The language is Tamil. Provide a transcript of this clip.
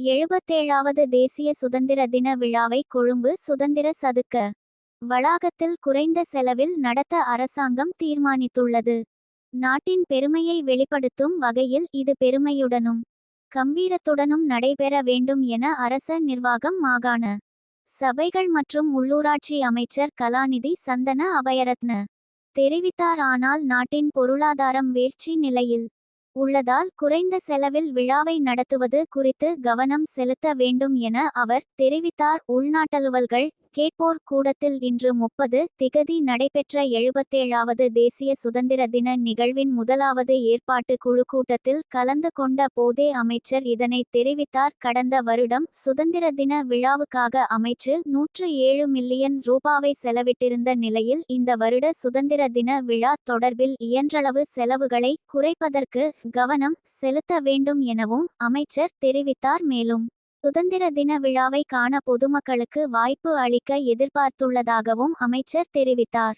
எழுபத்தேழாவது தேசிய சுதந்திர தின விழாவை கொழும்பு சுதந்திர சதுக்க வளாகத்தில் குறைந்த செலவில் நடத்த அரசாங்கம் தீர்மானித்துள்ளது. நாட்டின் பெருமையை வெளிப்படுத்தும் வகையில் இது பெருமையுடனும் கம்பீரத்துடனும் நடைபெற வேண்டும் என அரச நிர்வாகம் மாகாண சபைகள் மற்றும் உள்ளூராட்சி அமைச்சர் கலாநிதி சந்தன அபயரத்ன தெரிவித்தார். ஆனால் நாட்டின் பொருளாதாரம் வீழ்ச்சி நிலையில் உள்ளதால் குறைந்த செலவில் விழாவை நடத்துவது குறித்து கவனம் செலுத்த வேண்டும் என அவர் தெரிவித்தார். உள்நாட்டலுவல்கள் கேட்போர் கூடத்தில் இன்று முப்பது திகதி நடைபெற்ற எழுபத்தேழாவது தேசிய சுதந்திர தின நிகழ்வின் முதலாவது ஏற்பாட்டு குழு கூட்டத்தில் கலந்து கொண்ட போதே அமைச்சர் இதனை தெரிவித்தார். கடந்த வருடம் சுதந்திர தின விழாவுக்காக அமைச்சு நூற்று ஏழு மில்லியன் ரூபாவை செலவிட்டிருந்த நிலையில் இந்த வருட சுதந்திர தின விழா தொடர்பில் இயன்றளவு செலவுகளை குறைப்பதற்கு கவனம் செலுத்த வேண்டும் எனவும் அமைச்சர் தெரிவித்தார். மேலும் சுதந்திர தின விழாவை காண பொதுமக்களுக்கு வாய்ப்பு அளிக்க எதிர்பார்த்துள்ளதாகவும் அமைச்சர் தெரிவித்தார்.